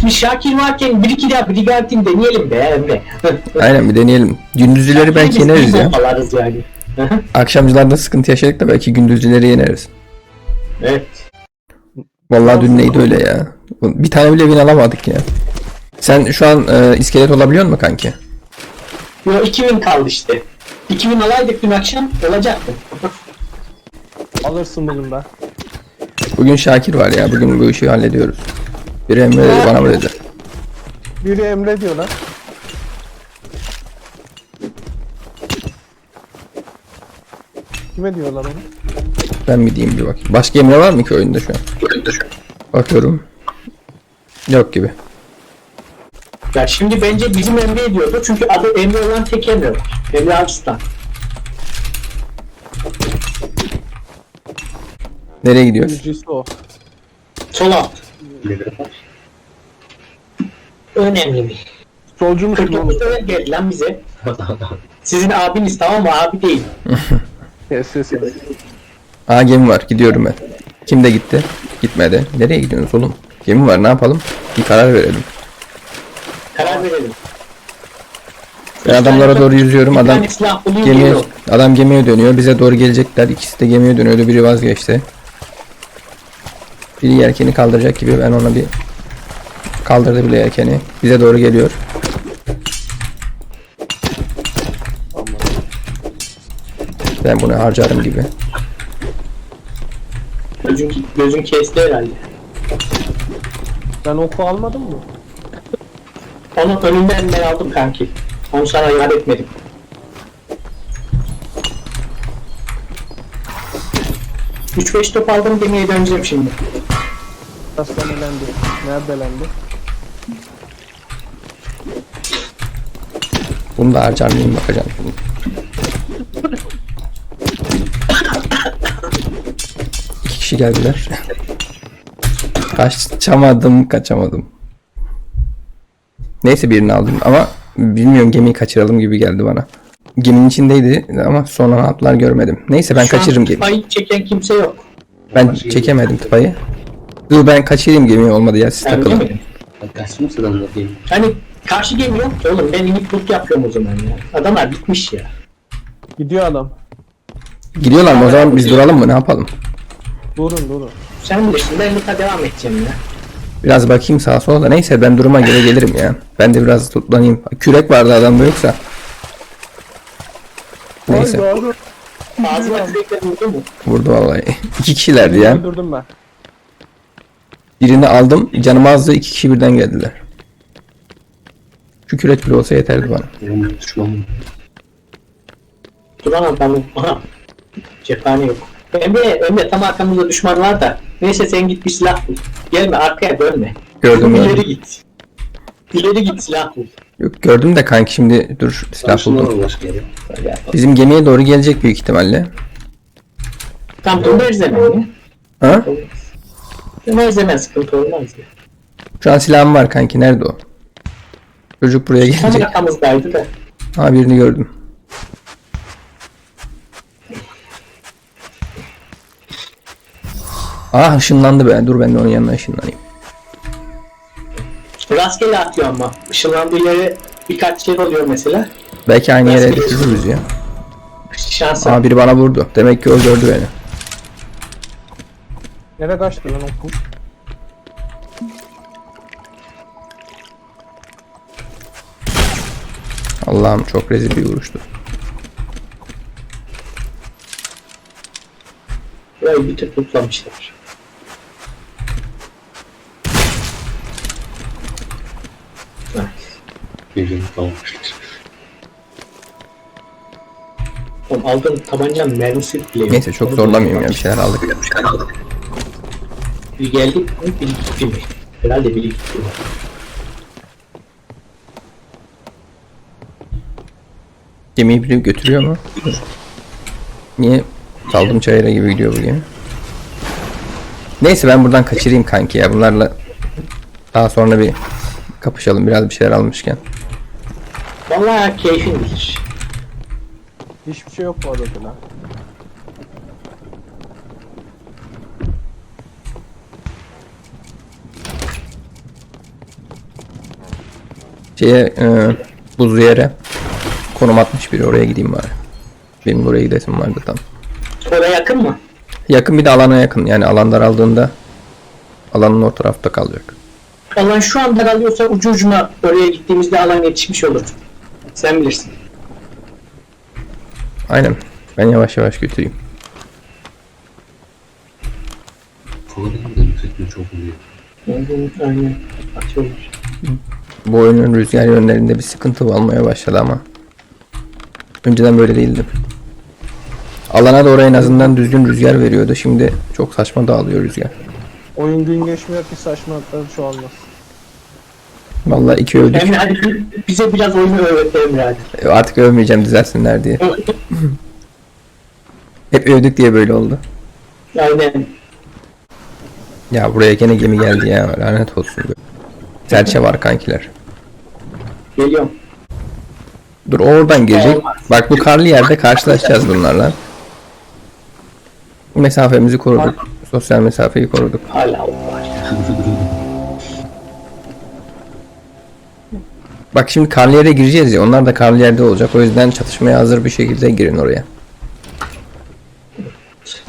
Şimdi Şakir varken bir iki daha Brigantine deneyelim be Emre. Aynen bir deneyelim. Gündüzleri belki Biz yeneriz ya. bombalarız yani. Akşamcılarda sıkıntı yaşadık da belki gündüzleri yeneriz. evet. Vallahi dün neydi öyle ya. Bir tane bile win alamadık ya. Sen şu an e, iskelet olabiliyor musun kanki? Yo 2000 kaldı işte. 2000 alaydık dün akşam olacaktı. Alırsın bugün be. Bugün Şakir var ya. Bugün bu işi hallediyoruz. Bir Emre dedi bana mı dedi. Biri Emre diyor lan. Kime diyorlar onu? Ben mi diyeyim bir bak. Başka Emre var mı ki oyunda şu an? Bakıyorum. Yok gibi. Ya şimdi bence bizim Emre diyordu çünkü adı Emre olan tek Emre var. Emre Arslan. Nereye gidiyoruz? Yüzücüsü o. Sol alt. Önemli mi? Solcu musun oğlum? 49 öğren geldi lan bize. Sizin abiniz tamam mı? Abi değil. Kes sesini. Aa gemi var. Gidiyorum ben. Kim de gitti? Gitmedi. Nereye gidiyorsunuz oğlum? Gemi var. Ne yapalım? Bir karar verelim. Karar verelim. Ben adamlara doğru yüzüyorum. Bir Adam tane silah gemiye geliyor. adam gemiye dönüyor. Bize doğru gelecekler. İkisi de gemiye dönüyordu. Biri vazgeçti. Biri yelkeni kaldıracak gibi. Ben ona bir kaldırdı bile yelkeni. Bize doğru geliyor. Ben bunu harcarım gibi. Gözün, gözün kesti herhalde. Ben oku almadım mı? Onu önünden ben aldım kanki. Onu sana yad etmedim. Üç beş top aldım demeye döneceğim şimdi. Aslan elendi. Nerede elendi? Bunu da harcar mıyım bakacağım. İki kişi geldiler. Kaçamadım, kaçamadım. Neyse birini aldım ama bilmiyorum gemiyi kaçıralım gibi geldi bana. Geminin içindeydi ama sonra atlar görmedim. Neyse ben Şu kaçırırım gemiyi. Spike çeken kimse yok. Ben çekemedim tıpayı. Dur ben kaçırayım gemiyi olmadı ya siz Öyle takılın. Hani karşı ki oğlum ben inip loot yapıyorum o zaman ya. Adamlar bitmiş ya. Gidiyor adam. Gidiyorlar mı o zaman biz duralım mı ne yapalım? Durun durun. Sen bilirsin ben loot'a devam edeceğim ya. Biraz bakayım sağa sola da neyse ben duruma göre gelirim ya. Ben de biraz tutlanayım. Kürek vardı adamda yoksa. Neyse doğru. Ağzıma kürekle vurdu mu? vurdu vallahi. İki kişilerdi ya. Öldürdüm ben. Birini aldım canım azdı iki kişi birden geldiler. Şu kürek bile olsa yeterdi bana. Duran adamım. Aha. Cephane yok. Emre, Emre tam arkamızda düşman var da. Neyse sen git bir silah bul. Gelme arkaya dönme. Gördüm İleri gördüm. git. İleri git silah bul. Yok gördüm de kanki şimdi dur silah buldum. Bizim gemiye doğru gelecek büyük ihtimalle. Tam döneriz hemen ya. Ha? Döneriz hemen sıkıntı olmaz ya. Şu an silahım var kanki nerede o? Çocuk buraya Tam gelecek. arkamızdaydı da. Ha birini gördüm. Ah ışınlandı be. Dur ben de onun yanına ışınlanayım. Rastgele atıyor ama. Işınlandığı yere birkaç şey oluyor mesela. Belki aynı yere Rastgele. düşürürüz ya. Şansı. Aa biri bana vurdu. Demek ki o gördü beni. Nereye kaçtı lan oku? Allah'ım çok rezil bir vuruştu. Burayı bir tık tutlamışlar. Gözüm kalmıştır. Oğlum aldığım tabancanın mermisi bile yok. Neyse çok zorlamayayım ya bir şeyler aldık. Bir geldi mi biri gitti mi? Herhalde biri gitti. Gemiyi biri götürüyor mu? Niye saldım çayıra gibi gidiyor bu gemi? Neyse ben buradan kaçırayım kanki ya. Bunlarla daha sonra bir kapışalım biraz bir şeyler almışken. Vallahi keyfin bilir. Hiçbir şey yok bu adada lan. Şeye e, buzlu yere konum atmış biri oraya gideyim bari. Benim oraya gidesim vardı tam. Oraya yakın mı? Yakın bir de alana yakın yani alan daraldığında alanın o tarafta kalacak. Alan şu an daralıyorsa ucu ucuna oraya gittiğimizde alan yetişmiş olur. Sen bilirsin. Aynen. Ben yavaş yavaş götüreyim. Falanın da yüksekliği çok oluyor. Aynen. Atıyorlar. Bu oyunun rüzgar yönlerinde bir sıkıntı olmaya başladı ama önceden böyle değildi. Alana doğru en azından düzgün rüzgar veriyordu. Şimdi çok saçma dağılıyor rüzgar. Oyun gün geçmiyor ki saçmalıklar çoğalmaz. Vallahi iki övdük. Emre hadi bi- bize biraz oyunu öğret Emre hadi. Artık övmeyeceğim düzelsinler diye. Hep övdük diye böyle oldu. Aynen. Ya buraya gene gemi geldi ya. Lanet olsun. Serçe var kankiler. Geliyorum. Dur oradan girecek. Bak bu karlı yerde karşılaşacağız bunlarla. Mesafemizi koruduk. Sosyal mesafeyi koruduk. Hala var. Bak şimdi karlı yere gireceğiz ya. Onlar da karlı yerde olacak. O yüzden çatışmaya hazır bir şekilde girin oraya.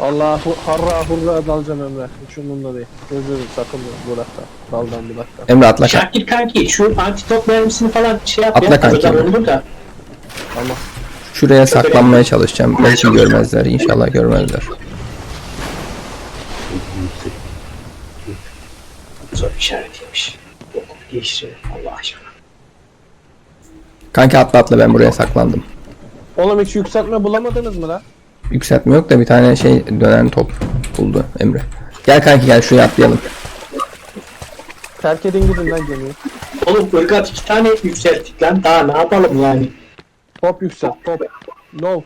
Allahu harra hurra dalacağım Emre. Hiç umurumda değil. Gözlerim sakın burakta. Daldan budakta. Emre atla kanka. Şakir kanki şu antitop mermisini falan şey yap Atla ya. kanki. Buradan olur Şuraya saklanmaya çalışacağım. Belki görmezler. İnşallah görmezler. Zor işaret yemiş. Yok değiştirelim Allah aşkına. Kanki atla atla ben buraya saklandım. Oğlum hiç yükseltme bulamadınız mı la? Yükseltme yok da bir tane şey dönen top buldu Emre. Gel kanki gel şuraya atlayalım. Terk edin gidin lan gemiyi. Oğlum ırgat iki tane yükselttik lan. Daha ne yapalım yani? Top yükselt top. No.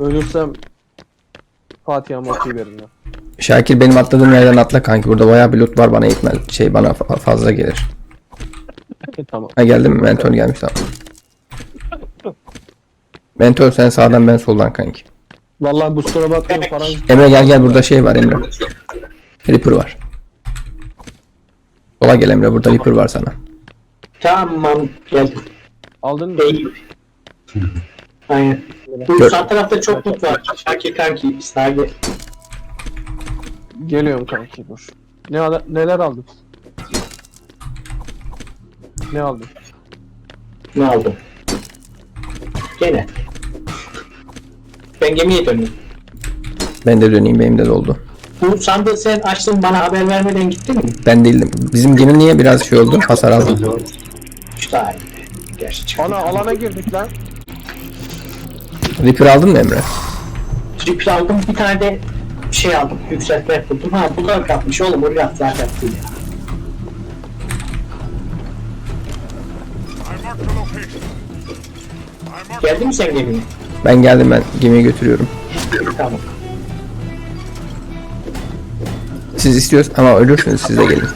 Ölürsem Fatiha'mı okuyuverin ya. Şakir benim atladığım yerden atla kanki. Burada bayağı bir loot var bana yetmez. Şey bana fa- fazla gelir. tamam. Ha geldim mi? Mentol gelmiş tamam. Mentol sen sağdan ben soldan kanki. Vallahi bu sıra bakmıyorum paranız. Emre gel gel burada şey var Emre. Reaper var. Sola gel Emre burada Reaper var sana. Tamam geldim. Aldın mı? Değil. Aynen. Bu sağ tarafta çok mut var. Şakir kanki sağa gel. Geliyorum kanki dur. Ne ala- neler aldın? Ne aldın? Ne aldın? Gene. Ben gemiye dönüyorum. Ben de döneyim benim de doldu. Bu sandığı sen açtın bana haber vermeden gittin mi? Ben değildim. Bizim gemi niye biraz şey oldu? Hasar aldı. İşte aynı. Gerçi çıktı. Ana alana girdik lan. Reaper aldın mı Emre? Triple aldım bir tane de şey aldım. Yükseltme buldum. Ha bu da kapmış oğlum. O laf zaten değil ya. Geldin mi sen gemiye? Ben geldim ben gemiyi götürüyorum. Tamam. Siz istiyorsunuz ama ölürsünüz siz de gelin.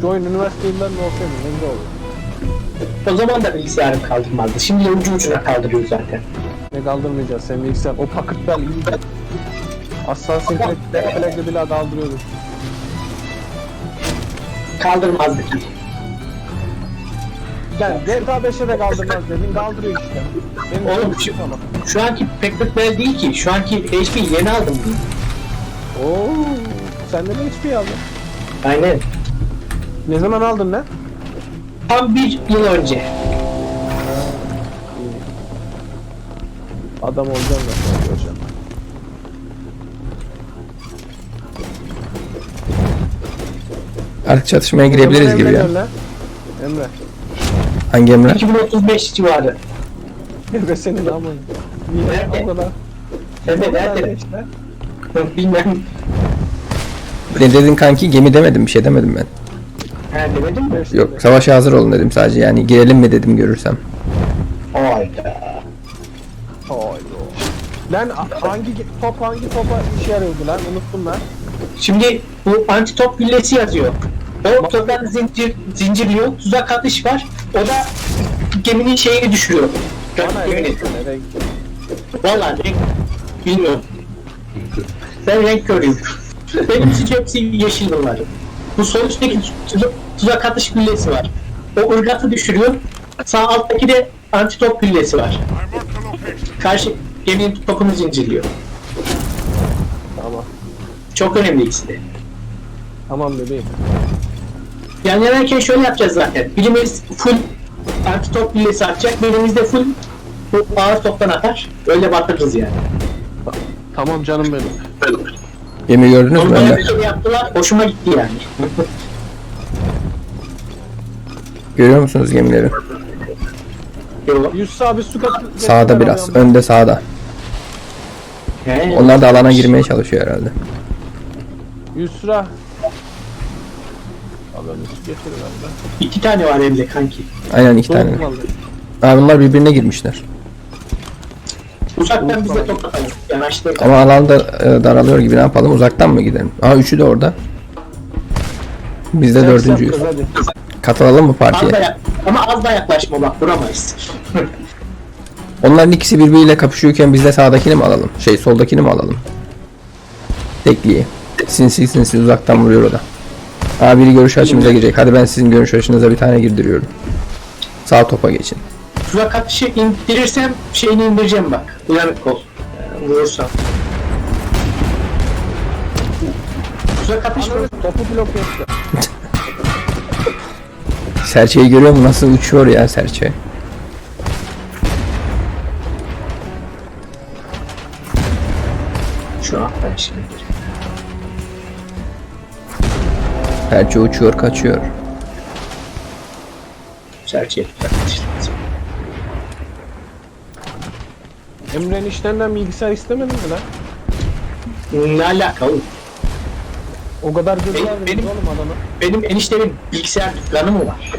Join üniversite yıllarında olsaydı ne güzel olur. O zaman da bilgisayarım kaldırmazdı. Şimdi ucu ucuna kaldırıyor zaten. Ne kaldırmayacağız sen bilgisayar. O paketler iyi. Assassin's Creed Black Flag'de bile kaldırıyordu. Kaldırmazdı ki. Yani GTA 5'e de kaldırmaz dedin kaldırıyor işte. Benim Oğlum şu, ama. Şu anki Packard Bell değil ki. Şu anki HP yeni aldım. Oo, sen de mi HP aldın? Aynen. Ne zaman aldın lan? Tam bir yıl önce. Adam olacağım da göreceğim. Artık çatışmaya girebiliriz Emre gibi ya. Emre. Hangi Emre? 2035 civarı. Emre senin amın. Niye Nerede? O kadar nerede? işte. Bilmem. Ne dedin kanki? Gemi demedim bir şey demedim ben. Ha demedim mi? Yok savaşa hazır olun dedim sadece yani girelim mi dedim görürsem. Hayda. Haydo. Lan a- hangi ge- top hangi topa işe yarıyordu lan? Unuttum lan. Şimdi bu antitop güllesi yazıyor. O topları zincir, zincirliyor. Tuzak atış var. O da geminin şeyini düşürüyor. Bana renk renk? Valla renk bilmiyorum. Ben renk görüyorum. Benim için hepsi yeşil bunlar. Bu sol üstteki tuza- tuzak atış pillesi var. O ırgatı düşürüyor. Sağ alttaki de antitop pillesi var. Karşı geminin topunu zincirliyor. Tamam. Çok önemli ikisi de. Tamam bebeğim. Yani yanarken şöyle yapacağız zaten. Birimiz full antitop pillesi atacak. Birimiz de full bu ağır toptan atar. Öyle batırırız yani. Tamam canım benim. Gemi gördünüz mü Önder? bir şey yaptılar. Hoşuma gitti yani. Görüyor musunuz gemileri? Yusuf abi su katı. Sağda biraz. Önde sağda. He. Onlar da alana girmeye çalışıyor herhalde. Yusra. Abi abi. İki tane var elde kanki. Aynen iki tane. Soğuk vallahi. Aa, bunlar birbirine girmişler. Uzaktan bize. Yanaştık. Ama alanda e, daralıyor gibi ne yapalım? Uzaktan mı gidelim? Aa üçü de orada. Biz de dördüncüyüz. Kız hadi. Katılalım mı Az da partiye? ama az da yaklaşma bak vuramayız. Onların ikisi birbiriyle kapışıyorken biz de sağdakini mi alalım? Şey soldakini mi alalım? Tekliği. Sinsi sinsi uzaktan vuruyor o da. Aa biri görüş açımıza girecek. Hadi ben sizin görüş açınıza bir tane girdiriyorum. Sağ topa geçin. Tuzak atışı indirirsem şeyini indireceğim bak. Uyanık ol. Ee, Vurursam. Tuzak atış mı? Topu blok etti. Serçeyi görüyor musun? Nasıl uçuyor ya serçe? Şu an ben şimdi. Serçe uçuyor kaçıyor. Serçe. Emre'nin işlerinden bilgisayar istemedin mi lan? Ne alaka oğlum? O kadar Benim- benim, benim- oğlum adamı. Benim eniştemin bilgisayar dükkanı mı var?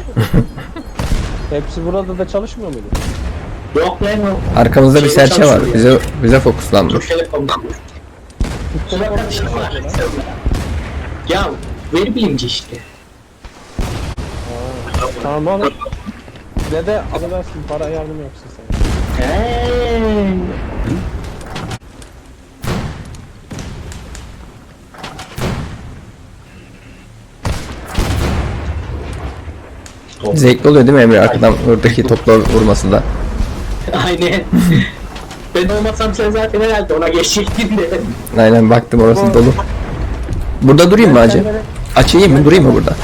Hepsi burada da çalışmıyor muydu? Yok lan o. Arkamızda bir Şeyde serçe var. çalışıyor Bize bize fokuslanmış. Telefon. Tuzak atışı var. Ya veri bilimci işte. Tamam oğlum. Dede affedersin para yardım yapsın sana. Hey. Zevkli oluyor değil mi Emre? Arkadan oradaki topla vurması da. Aynen. ben olmasam sen zaten herhalde ona geçecektin de. Aynen baktım orası dolu. Burada durayım mı acı? Açayım mı? Durayım mı burada?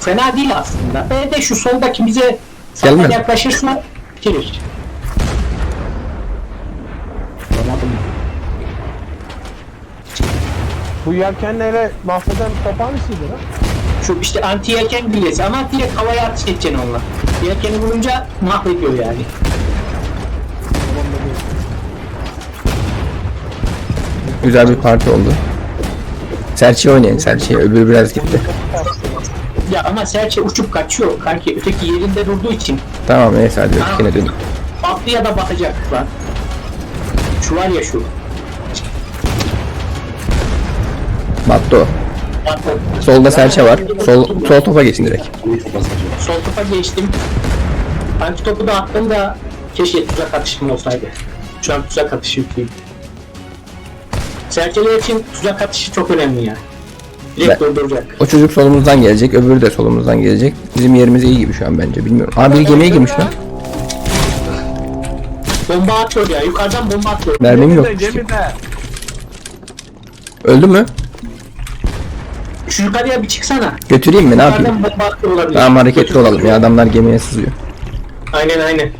Fena değil aslında. Ben de şu soldaki bize zaten yaklaşırsa bitirir. Bu yelkenlere mahveden top hangisiydi lan? Şu işte anti yelken bilyesi ama direkt havaya atış edeceksin onunla. Yelkeni vurunca mahvediyor yani. Güzel bir parti oldu. Serçe oynayın Serçe'ye. Öbürü biraz gitti. Ya ama serçe uçup kaçıyor kanki. Öteki yerinde durduğu için Tamam neyse hadi ötekine dön. Atlı ya da batacak lan. Şu var ya şu. Battı o. Atlı. Solda serçe var. Sol, sol topa geçin direkt. Sol topa geçtim. Antitopu da attım da keşke tuzak atışım olsaydı. Şu an tuzak atışı yüklüyüm. Serçeler için tuzak atışı çok önemli ya. Direkt Ben- durduracak. O çocuk solumuzdan gelecek. Öbürü de solumuzdan gelecek. Bizim yerimiz iyi gibi şu an bence. Bilmiyorum. Aa biri gemiye girmiş lan. Bomba atıyor ya. Yukarıdan bomba atıyor. Mermim yok. Gemide. Öldü mü? Şu yukarıya bir çıksana. Götüreyim mi? Ne yapayım? Yukarıdan bomba atıyor olabilir. Tamam hareketli olalım ya. Adamlar gemiye sızıyor. Aynen aynen.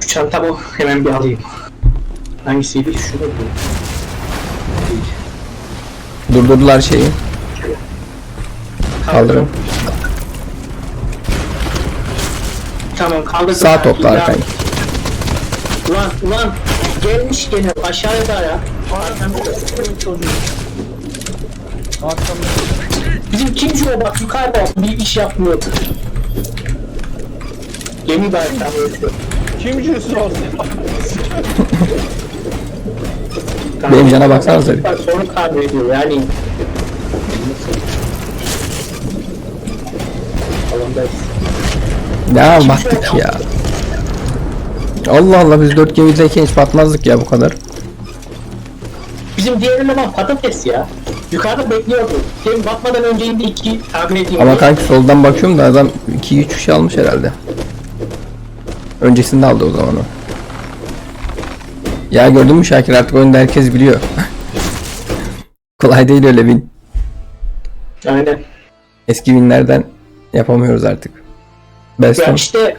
Şu çantamı hemen bir alayım. Hangisiydi? Bu. Durdurdular şeyi. Kaldırın. Tamam kaldırdım. Sağ topla arkayı. Ulan ulan gelmiş gene aşağıya da ya. Arkamda. Bizim kimci o bak yukarıda bir iş yapmıyor. Gemi de arkada öldü. Kimcisi olsun? Benim cana baksanıza bir. Sorun kaybediyor yani. Ya battık ya. Allah Allah biz dört gemideyken hiç batmazdık ya bu kadar. Bizim diğer eleman patates ya. Yukarıda bekliyordu. Gemi batmadan önce indi iki tahmin edeyim. Ama kanki soldan bakıyorum da adam 2-3 kişi almış herhalde. Öncesinde aldı o zaman o. Ya gördün mü Şakir artık oyunda herkes biliyor. Kolay değil öyle win. Aynen. Eski winlerden yapamıyoruz artık. Best Ya işte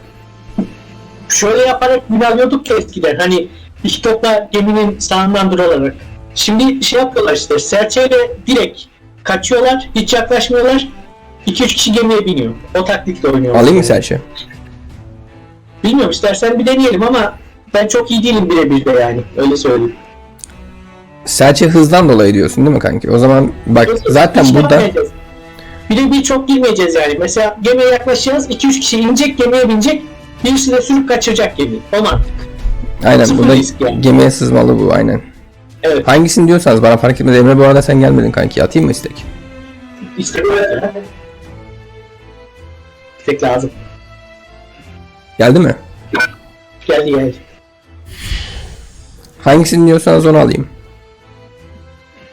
şöyle yaparak win alıyorduk ya eskiden. Hani iki topla geminin sağından durarak. Şimdi şey yapıyorlar işte. Serçeyle direkt kaçıyorlar. Hiç yaklaşmıyorlar. 2-3 kişi gemiye biniyor. O taktikle oynuyorlar. Alayım mı Serçe? Bilmiyorum istersen bir deneyelim ama ben çok iyi değilim birebir de yani. Öyle söyleyeyim. Serçe hızdan dolayı diyorsun değil mi kanki? O zaman bak zaten Hiç burada yapmayacağız. Bir de bir çok girmeyeceğiz yani. Mesela gemiye yaklaşacağız. 2-3 kişi inecek gemiye binecek. Birisi de sürüp kaçıracak gemiyi. O mantık. aynen sıfır burada risk yani. gemiye sızmalı bu aynen. Evet. Hangisini diyorsanız bana fark etmez. Emre bu arada sen gelmedin kanki. Atayım mı istek? İşte böyle. Tek lazım. Geldi mi? Geldi geldi. Hangisini diyorsanız onu alayım.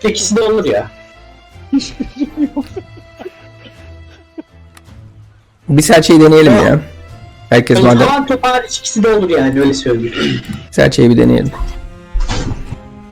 İkisi de olur ya. Bir serçeyi deneyelim ya. Herkes madem Havan top hariç ikisi de olur yani öyle söyleyeyim. serçeyi bir deneyelim.